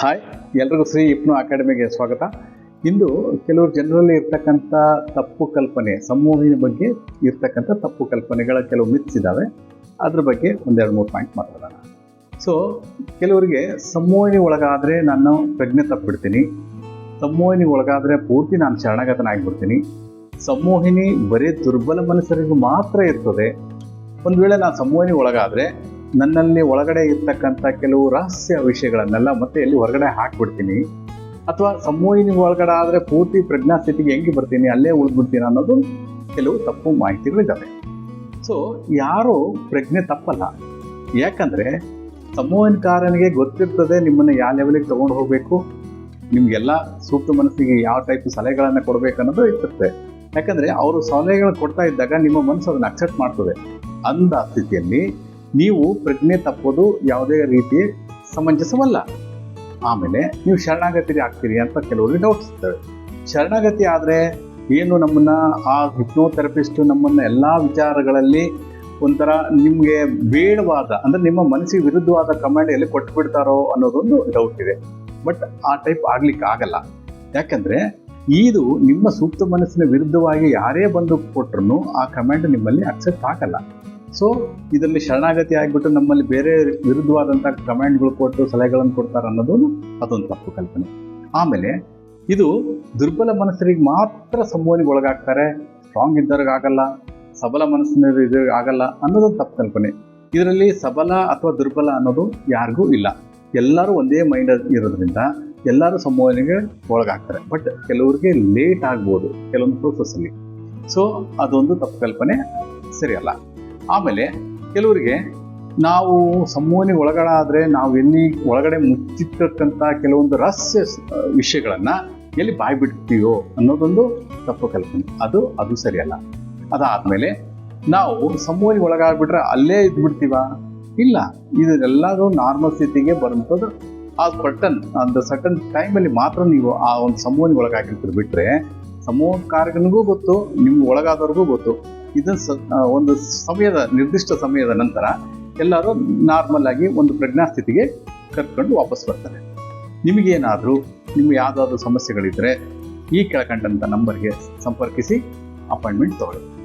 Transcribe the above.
Hi, ಎಲ್ರಿಗೂ ಶ್ರೀ ಇಪ್ನು ಅಕಾಡೆಮಿಗೆ ಸ್ವಾಗತ. ಇಂದು ಕೆಲವರು ಜನರಲ್ಲಿ ಇರ್ತಕ್ಕಂಥ ತಪ್ಪು ಕಲ್ಪನೆ ಸಮೂಹಿನ ಬಗ್ಗೆ ಇರ್ತಕ್ಕಂಥ ತಪ್ಪು ಕಲ್ಪನೆಗಳ ಕೆಲವು ಮಿತ್ಸ್ ಇದ್ದಾವೆ ಅದ್ರ ಬಗ್ಗೆ ಒಂದೆರಡು ಮೂರು ಪಾಯಿಂಟ್ ಮಾತಾಡೋಣ. ಸೊ ಕೆಲವರಿಗೆ ಸಮೂಹಿನಿ ಒಳಗಾದರೆ ನಾನು ಪ್ರಜ್ಞೆ ತಪ್ಪಿಡ್ತೀನಿ ಸಮೂಹಿನಿ ಒಳಗಾದರೆ ಪೂರ್ತಿ ನಾನು ಶರಣಾಗತನಾಗಿಬಿಡ್ತೀನಿ. ಸಮೂಹಿನಿ ಬರೀ ದುರ್ಬಲ ಮನಸ್ಸರಿಗೂ ಮಾತ್ರ ಇರ್ತದೆ. ಒಂದು ವೇಳೆ ನಾನು ಸಮೂಹಿನಿ ಒಳಗಾದರೆ ನನ್ನಲ್ಲಿ ಒಳಗಡೆ ಇರ್ತಕ್ಕಂಥ ಕೆಲವು ರಹಸ್ಯ ವಿಷಯಗಳನ್ನೆಲ್ಲ ಮತ್ತೆ ಎಲ್ಲಿ ಹೊರಗಡೆ ಹಾಕ್ಬಿಡ್ತೀನಿ? ಅಥವಾ ಸಮೂಹಿನಿ ಒಳಗಡೆ ಆದರೆ ಪೂರ್ತಿ ಪ್ರಜ್ಞಾ ಸ್ಥಿತಿಗೆ ಹೆಂಗೆ ಬರ್ತೀನಿ? ಅಲ್ಲೇ ಉಳಿದ್ಬಿಡ್ತೀನಿ ಅನ್ನೋದು ಕೆಲವು ತಪ್ಪು ಮಾಹಿತಿಗಳಿದ್ದಾವೆ ಸೊ ಯಾರು ಪ್ರಜ್ಞೆ ತಪ್ಪಲ್ಲ. ಯಾಕಂದರೆ ಸಮೂಹನಕಾರನಿಗೆ ಗೊತ್ತಿರ್ತದೆ ನಿಮ್ಮನ್ನು ಯಾವ ಲೆವೆಲಿಗೆ ತೊಗೊಂಡು ಹೋಗಬೇಕು. ನಿಮಗೆಲ್ಲ ಸೂಕ್ತ ಮನಸ್ಸಿಗೆ ಯಾವ ಟೈಪ್ ಸಲಹೆಗಳನ್ನು ಕೊಡಬೇಕು ಅನ್ನೋದು ಇರ್ತದೆ. ಯಾಕಂದರೆ ಅವರು ಸಲಹೆಗಳು ಕೊಡ್ತಾ ಇದ್ದಾಗ ನಿಮ್ಮ ಮನಸ್ಸು ಅದನ್ನು ಅಕ್ಸೆಪ್ಟ್ ಮಾಡ್ತದೆ. ಅಂದ ಸ್ಥಿತಿಯಲ್ಲಿ ನೀವು ಪ್ರಜ್ಞೆ ತಪ್ಪೋದು ಯಾವುದೇ ರೀತಿ ಸಮಂಜಸವಲ್ಲ. ಆಮೇಲೆ ನೀವು ಶರಣಾಗತಿ ಆಗ್ತೀರಿ ಅಂತ ಕೆಲವರಿಗೆ ಡೌಟ್ಸ್ ಇರ್ತವೆ. ಶರಣಾಗತಿ ಆದರೆ ಏನು ನಮ್ಮನ್ನು ಆ ಹಿಪ್ನೋಥೆರಪಿಸ್ಟು ನಮ್ಮನ್ನು ಎಲ್ಲ ವಿಚಾರಗಳಲ್ಲಿ ಒಂಥರ ನಿಮಗೆ ಬೇಡವಾದ, ಅಂದರೆ ನಿಮ್ಮ ಮನಸ್ಸಿಗೆ ವಿರುದ್ಧವಾದ ಕಮಾಂಡ್ ಎಲ್ಲಿ ಕೊಟ್ಟು ಬಿಡ್ತಾರೋ ಅನ್ನೋದೊಂದು ಡೌಟ್ ಇದೆ. ಬಟ್ ಆ ಟೈಪ್ ಆಗಲಿಕ್ಕೆ ಆಗಲ್ಲ. ಯಾಕಂದರೆ ಇದು ನಿಮ್ಮ ಸೂಕ್ತ ಮನಸ್ಸಿನ ವಿರುದ್ಧವಾಗಿ ಯಾರೇ ಬಂದು ಕೊಟ್ಟರು ಆ ಕಮಾಂಡ್ ನಿಮ್ಮಲ್ಲಿ ಅಕ್ಸೆಪ್ಟ್ ಆಗಲ್ಲ. ಸೊ ಇದರಲ್ಲಿ ಶರಣಾಗತಿ ಆಗಿಬಿಟ್ಟು ನಮ್ಮಲ್ಲಿ ಬೇರೆ ವಿರುದ್ಧವಾದಂಥ ಕಮೆಂಟ್ಗಳು ಕೊಟ್ಟು ಸಲಹೆಗಳನ್ನು ಕೊಡ್ತಾರೆ ಅನ್ನೋದು ಅದೊಂದು ತಪ್ಪು ಕಲ್ಪನೆ. ಆಮೇಲೆ ಇದು ದುರ್ಬಲ ಮನಸ್ಸರಿಗೆ ಮಾತ್ರ ಸಂಭವನೆಗೆ ಒಳಗಾಗ್ತಾರೆ ಸ್ಟ್ರಾಂಗ್ ಇದ್ದವ್ರಿಗೆ ಆಗಲ್ಲ, ಸಬಲ ಮನಸ್ಸಿನ ಇದು ಆಗಲ್ಲ ಅನ್ನೋದೊಂದು ತಪ್ಪು ಕಲ್ಪನೆ. ಇದರಲ್ಲಿ ಸಬಲ ಅಥವಾ ದುರ್ಬಲ ಅನ್ನೋದು ಯಾರಿಗೂ ಇಲ್ಲ. ಎಲ್ಲರೂ ಒಂದೇ ಮೈಂಡ್ ಇರೋದ್ರಿಂದ ಎಲ್ಲರೂ ಸಂಭವನೆಗೆ ಒಳಗಾಗ್ತಾರೆ. ಬಟ್ ಕೆಲವ್ರಿಗೆ ಲೇಟ್ ಆಗ್ಬೋದು, ಕೆಲವೊಂದು ಪ್ರೋಸೆಸ್ಸಲ್ಲಿ ಸೊ ಅದೊಂದು ತಪ್ಪು ಕಲ್ಪನೆ. ಸರಿಯಲ್ಲ. ಆಮೇಲೆ ಕೆಲವರಿಗೆ ನಾವು ಸಮೂಹನಿಗೆ ಒಳಗಡೆ ನಾವು ಎಲ್ಲಿ ಒಳಗಡೆ ಮುಚ್ಚಿರ್ತಕ್ಕಂಥ ಕೆಲವೊಂದು ರಹಸ್ಯ ವಿಷಯಗಳನ್ನು ಎಲ್ಲಿ ಬಾಯಿ ಬಿಡ್ತೀವೋ ಅನ್ನೋದೊಂದು ತಪ್ಪು ಕಲ್ಪನೆ. ಅದು ಅದು ಸರಿಯಲ್ಲ. ಅದಾದಮೇಲೆ ನಾವು ಸಮೂಹನಿಗೆ ಒಳಗಾಗ್ಬಿಟ್ರೆ ಅಲ್ಲೇ ಇದ್ಬಿಡ್ತೀವ? ಇಲ್ಲ. ಇದೆಲ್ಲದೂ ನಾರ್ಮಲ್ ಸ್ಥಿತಿಗೆ ಬರುವಂಥದ್ದು. ಆ ಪರ್ಟನ್ ಒಂದು ಸಟನ್ ಟೈಮಲ್ಲಿ ಮಾತ್ರ ನೀವು ಆ ಒಂದು ಸಮೂಹನಿಗೆ ಒಳಗಾಗಿರ್ತೀರಿ ಬಿಟ್ಟರೆ ಸಮೂಹ ಕಾರ್ಯಕ್ರಮಗೂ ಗೊತ್ತು ನಿಮ್ಗೆ ಒಳಗಾದವ್ರಿಗೂ ಗೊತ್ತು. ಸ ಒಂದು ಸಮಯದ, ನಿರ್ದಿಷ್ಟ ಸಮಯದ ನಂತರ ಎಲ್ಲರೂ ನಾರ್ಮಲ್ ಆಗಿ ಒಂದು ಪ್ರಜ್ಞಾಸ್ಥಿತಿಗೆ ಕರ್ಕೊಂಡು ವಾಪಸ್ ಬರ್ತಾರೆ. ನಿಮಗೇನಾದರೂ, ನಿಮ್ಗೆ ಯಾವುದಾದ್ರೂ ಸಮಸ್ಯೆಗಳಿದ್ದರೆ ಈ ಕೆಳಕಂಡಂಥ ನಂಬರ್ಗೆ ಸಂಪರ್ಕಿಸಿ ಅಪಾಯಿಂಟ್ಮೆಂಟ್ ತಗೊಳ್ಳಿ.